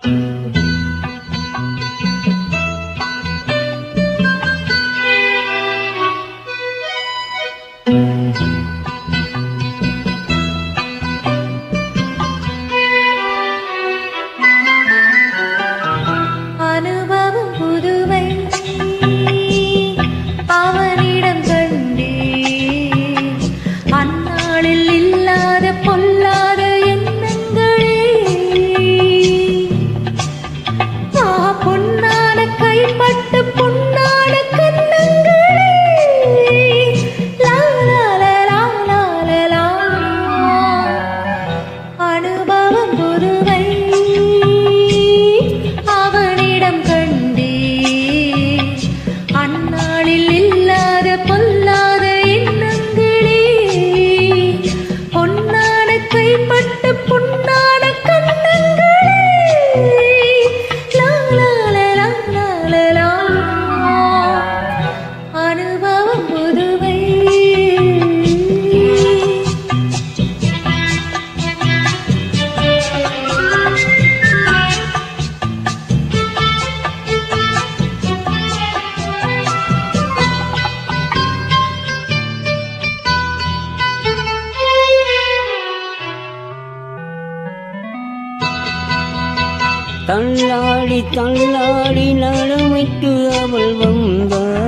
அனுபவம் தள்ளாடி தள்ளாடி நலமிட்டு அவள் வந்தாள்.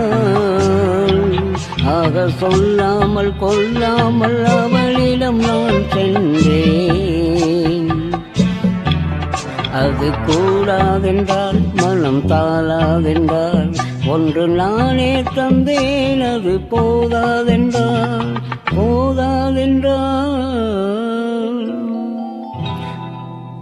ஆக சொல்லாமல் கொல்லாமல் அவளிடம் நான் சென்றேன். அது கூடாதென்றால் மனம் தாளாதென்றால் ஒன்று நானே தந்தேன் அது போதாதென்றால் போதாதென்றால்.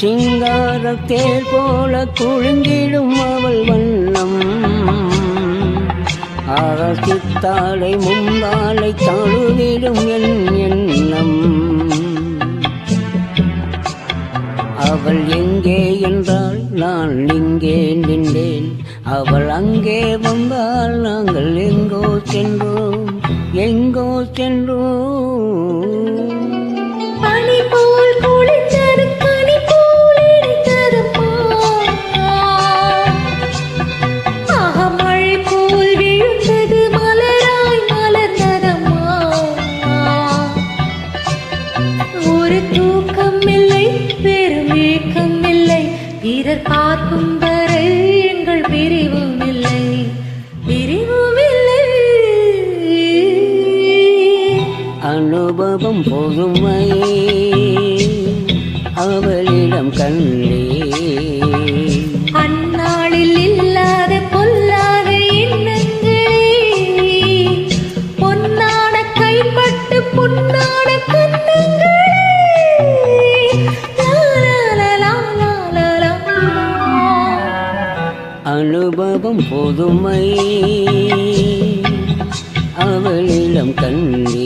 சிங்காரத்தேர் போல குழுங்கிடும் அவள் வண்ணம். அரசித்தாளை முந்தாளை தழுவிடும் என் எண்ணம். அவள் எங்கே என்றால் நான் இங்கே நின்றேன். அவள் அங்கே வந்தால் நாங்கள் எங்கோ சென்றோம். எங்கோ சென்றோம். ஞாபம் பொதுமை அவளிடம் கண்டே அந்நாளில் இல்லாத பொல்லாத எண்ணங்களே. பொன்னாட கைப்பட்டு பொன்னாட அனுபவம் பொதுமை அவளிடம் கண்டே